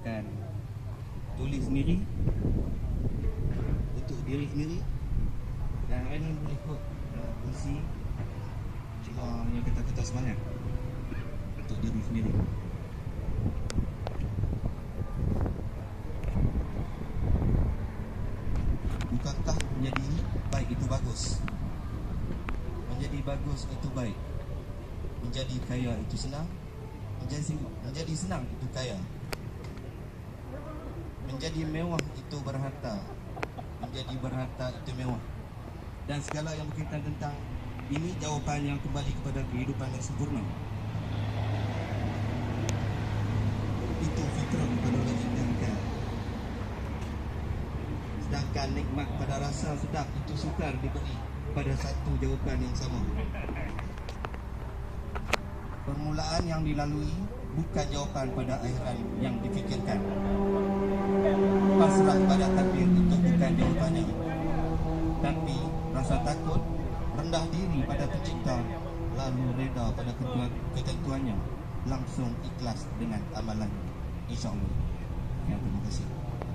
akan tulis sendiri untuk diri sendiri dan Aini boleh ikut uh, kongsi cuma yang kata-kata semangat untuk diri sendiri. Bukankah menjadi baik itu bagus? Menjadi bagus itu baik. Menjadi kaya itu senang. Menjadi menjadi senang itu kaya. Menjadi mewah itu berharta. Menjadi berharta itu mewah. Dan segala yang berkaitan tentang ini jawapan yang kembali kepada kehidupan yang sempurna. Itu fitrah kepada orang yang. Sedangkan nikmat pada rasa sedap itu sukar diberi pada satu jawapan yang sama. Permulaan yang dilalui bukan jawapan pada akhiran yang difikirkan. Pasrah pada takdir itu bukan jawapannya. Tapi rasa takut, rendah diri pada pencipta, lalu reda pada ketentuannya, langsung ikhlas dengan amalan. InsyaAllah. Ya, terima kasih.